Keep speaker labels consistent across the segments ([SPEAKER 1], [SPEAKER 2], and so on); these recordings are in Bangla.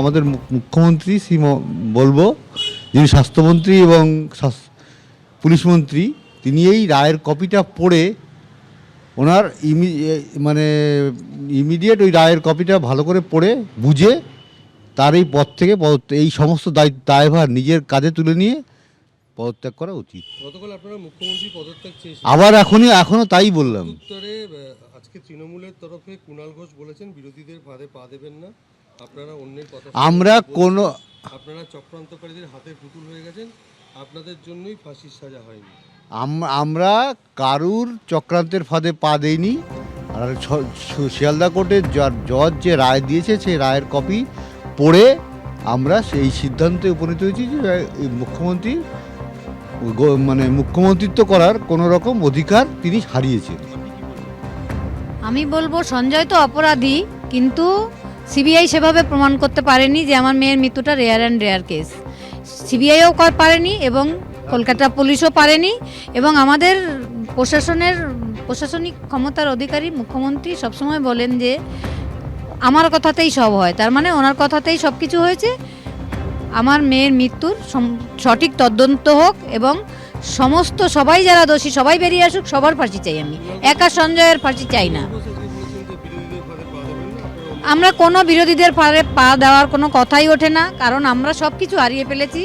[SPEAKER 1] আমাদের মুখ্যমন্ত্রী শ্রী বলব যিনি স্বাস্থ্যমন্ত্রী এবং পুলিশ মন্ত্রী তিনি এই রায়ের কপিটা পড়ে ওনার ইমি মানে ইমিডিয়েট ওই রায়ের কপিটা ভালো করে পড়ে বুঝে তার এই পদ থেকে এই সমস্ত দায়িত্ব দায়ভার নিজের কাজে তুলে নিয়ে পদত্যাগ করা উচিত।
[SPEAKER 2] গতকাল আপনারা মুখ্যমন্ত্রী পদত্যাগ চেয়েছেন
[SPEAKER 1] আবার এখনই এখনও তাই বললাম।
[SPEAKER 2] উত্তরে আজকে তৃণমূলের তরফে কুণাল ঘোষ বলেছেন বিরোধীদের ফাঁদে পা দেবেন না। আপনারা অন্যের কথা
[SPEAKER 1] আমরা। কোনো
[SPEAKER 2] আপনারা চক্রান্তকারীদের হাতের পুতুল হয়ে গেছেন। আপনাদের জন্যই ফাঁসির সাজা হয়নি।
[SPEAKER 1] আমরা কারুর চক্রান্তের ফাঁদে পা দেইনি। আর শিয়ালদা কোর্টের জজ যে রায় দিয়েছে সেই রায়ের কপি পড়ে আমরা সেই সিদ্ধান্তে উপনীত হয়েছি যে মুখ্যমন্ত্রী মানে মুখ্যমন্ত্রিত্ব করার কোনো রকম অধিকার তিনি হারিয়েছেন।
[SPEAKER 3] আমি বলব সঞ্জয় তো অপরাধী কিন্তু সিবিআই সেভাবে প্রমাণ করতে পারেনি যে আমার মেয়ের মৃত্যুটা রেয়ার অ্যান্ড রেয়ার কেস। সিবিআইও পারেনি এবং কলকাতা পুলিশও পারেনি এবং আমাদের প্রশাসনের, প্রশাসনিক ক্ষমতার অধিকারী মুখ্যমন্ত্রী সবসময় বলেন যে আমার কথাতেই সব হয়। তার মানে ওনার কথাতেই সব কিছু হয়েছে। আমার মেয়ের মৃত্যুর সঠিক তদন্ত হোক এবং সমস্ত সবাই যারা দোষী সবাই বেরিয়ে আসুক, সবার ফাঁসি চাই আমি। একা সঞ্জয়ের ফাঁসি চাই না। আমরা কোনো বিরোধীদের পারে পা দেওয়ার কোনো কথাই ওঠে না, কারণ আমরা সব কিছু হারিয়ে ফেলেছি।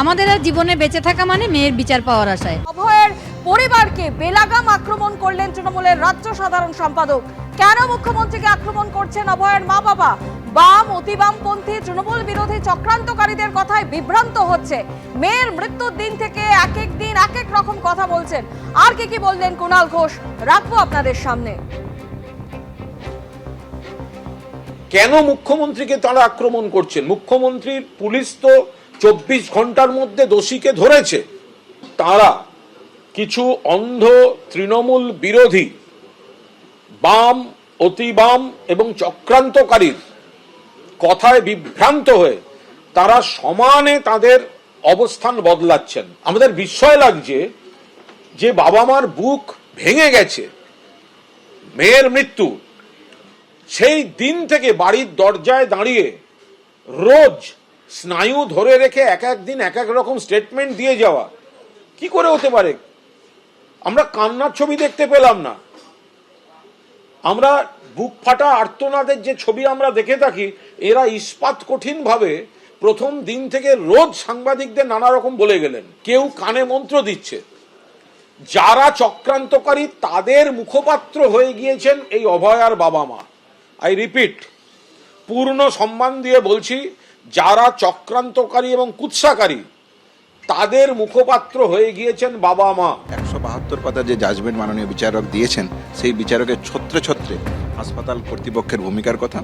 [SPEAKER 3] আমাদের আর জীবনে বেঁচে থাকা মানে মেয়ের বিচার পাওয়ার আশায়।
[SPEAKER 4] অভয়ের পরিবারকে বেলাগাম আক্রমণ করলেন তৃণমূলের রাজ্য সাধারণ সম্পাদক। কেন মুখ্যমন্ত্রীকে আক্রমণ করছেন অভয়ের মা বাবা বাম, অতিবামপন্থী, তৃণমূল বিরোধী চক্রান্তকারীদের কথায় বিভ্রান্ত হচ্ছে। মেয়ের মৃত্যুর দিন থেকে এক এক দিন এক এক রকম কথা বলছেন। আর কি কি বললেন কুণাল ঘোষ? রাখব আপনাদের সামনে।
[SPEAKER 5] কেন মুখ্যমন্ত্রীকে তারা আক্রমণ করছেন? মুখ্যমন্ত্রীর পুলিশ তো চব্বিশ ঘণ্টার মধ্যে দোষীকে ধরেছে। তারা কিছু অন্ধ তৃণমূল বিরোধী বাম অতি বাম এবং চক্রান্তকারীর কথায় বিভ্রান্ত হয়ে তারা সমানে তাদের অবস্থান বদলাচ্ছেন। আমাদের বিস্ময় লাগছে যে বাবা মার বুক ভেঙে গেছে। মেয়ের মৃত্যু সেই দিন থেকে বাড়ির দরজায় দাঁড়িয়ে রোজ স্নায়ু ধরে রেখে এক এক দিন এক এক রকম স্টেটমেন্ট দিয়ে যাওয়া। কি করে হতে পারে? আমরা কান্নার ছবি দেখতে পেলাম না। আমরা বুক ফাটা আর্তনাদের যে ছবি আমরা দেখে থাকি, এরা ইস্পাত কঠিন ভাবে প্রথম দিন থেকে রোজ সাংবাদিকদের নানা রকম বলে গেলেন। কেউ কানে মন্ত্র দিচ্ছে। যারা চক্রান্তকারী, তাদের মুখপাত্র হয়ে গিয়েছেন এই অভয়ার বাবা মা। আই রিপিট পূর্ণ সম্মান দিয়ে বলছি, যারা চক্রান্তকারী এবং কুৎসাকারী, তাদের মুখপাত্র হয়ে গিয়েছেন বাবা মা।
[SPEAKER 6] একশো বাহাত্তর পাতার যে জাজমেন্ট মাননীয় বিচারক দিয়েছেন, সেই বিচারকের ছত্রে ছত্রে হাসপাতাল কর্তৃপক্ষের ভূমিকার কথা,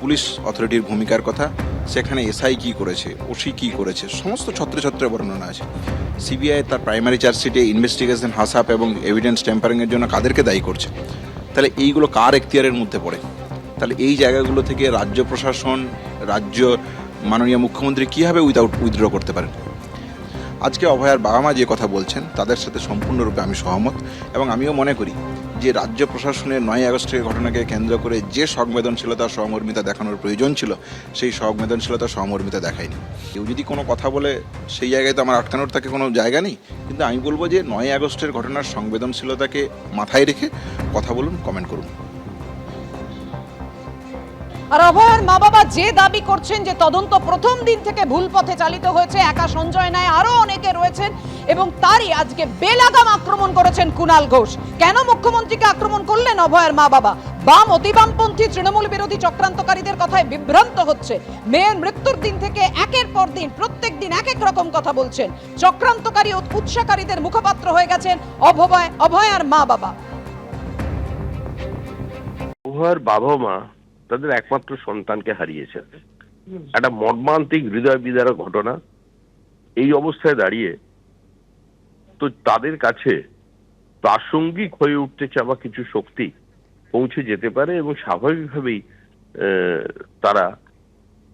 [SPEAKER 6] পুলিশ অথরিটির ভূমিকার কথা, সেখানে এসআই কি করেছে ওসি কি করেছে, সমস্ত ছত্রে ছত্রে বর্ণনা আছে। সিবিআই তার প্রাইমারি চার্জশিটে ইনভেস্টিগেশন হাসাপ এবং এভিডেন্স টেম্পারিংয়ের জন্য কাদেরকে দায়ী করছে? তাহলে এইগুলো কার এখতিয়ারের মধ্যে পড়ে? তাহলে এই জায়গাগুলো থেকে রাজ্য প্রশাসন, রাজ্য মাননীয় মুখ্যমন্ত্রী কীভাবে উইদাউট উইথড্র করতে পারেন? আজকে অভয়ার বাবা মা যে কথা বলছেন, তাদের সাথে সম্পূর্ণরূপে আমি সহমত এবং আমিও মনে করি যে রাজ্য প্রশাসনের নয় আগস্টের ঘটনাকে কেন্দ্র করে যে সংবেদনশীলতা, সহমর্মিতা দেখানোর প্রয়োজন ছিল, সেই সংবেদনশীলতা, সহমর্মিতা দেখায়নি। কেউ যদি কোনো কথা বলে, সেই জায়গায় তো আমার আটকানোর তাকে কোনো জায়গা নেই। কিন্তু আমি বলব যে নয় আগস্টের ঘটনার সংবেদনশীলতাকে মাথায় রেখে কথা বলুন কমেন্ট করুন।
[SPEAKER 4] আর অভয়ের মা বাবা যে দাবি করছেন যে তদন্ত প্রথম দিন থেকে ভুল পথে চালিত হয়েছে, একা সঞ্জয় নয় আরও অনেকে রয়েছেন এবং তারই আজকে বেলাগাম আক্রমণ করেছেন কুণাল ঘোষ। কেন মুখ্যমন্ত্রীকে আক্রমণ করলেন অভয়ের মা বাবা বাম অতিবামপন্থী তৃণমূল বিরোধী চক্রান্তকারীদের কথায় বিভ্রান্ত হচ্ছে। মেয়ের মৃত্যুর দিন থেকে একের পর দিন, প্রত্যেক দিন এক এক রকম কথা বলছেন। চক্রান্তকারী ও উৎসাকারীদের মুখপাত্র হয়ে গেছেন অভয় অভয়ার মা বাবা
[SPEAKER 7] উভয়ের বাবা মা তাদের একমাত্র সন্তানকে হারিয়েছেন একটা মর্মান্তিক হৃদয় বিদারক ঘটনা। এই অবস্থায় দাঁড়িয়ে তো তাদের কাছে প্রাসঙ্গিক হয়ে উঠতে চাওয়া কিছু শক্তি পৌঁছে যেতে পারে এবং স্বাভাবিকভাবেই তারা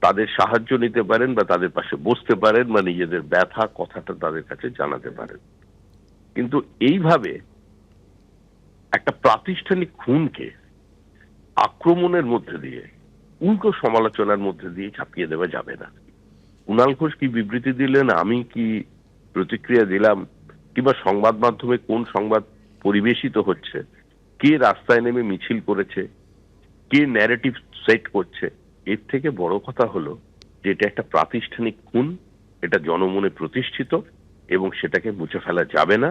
[SPEAKER 7] তাদের সাহায্য নিতে পারেন বা তাদের পাশে বসতে পারেন বা নিজেদের ব্যথা কথাটা তাদের কাছে জানাতে পারেন। কিন্তু এইভাবে একটা প্রাতিষ্ঠানিক খুনকে আক্রমণের মধ্যে দিয়ে, উল্টো সমালোচনার মধ্যে দিয়ে চাপিয়ে দেওয়া যাবে না। কুণাল ঘোষ কি বিবৃতি দিলেন, আমি কি প্রতিক্রিয়া দিলাম, কিংবা সংবাদ মাধ্যমে কোন সংবাদ পরিবেশিত হচ্ছে, কে রাস্তায় নেমে মিছিল করেছে, কে ন্যারেটিভ সেট করছে, এর থেকে বড় কথা হলো যে এটা একটা প্রাতিষ্ঠানিক খুন, এটা জনমনে প্রতিষ্ঠিত, এবং সেটাকে মুছে ফেলা যাবে না।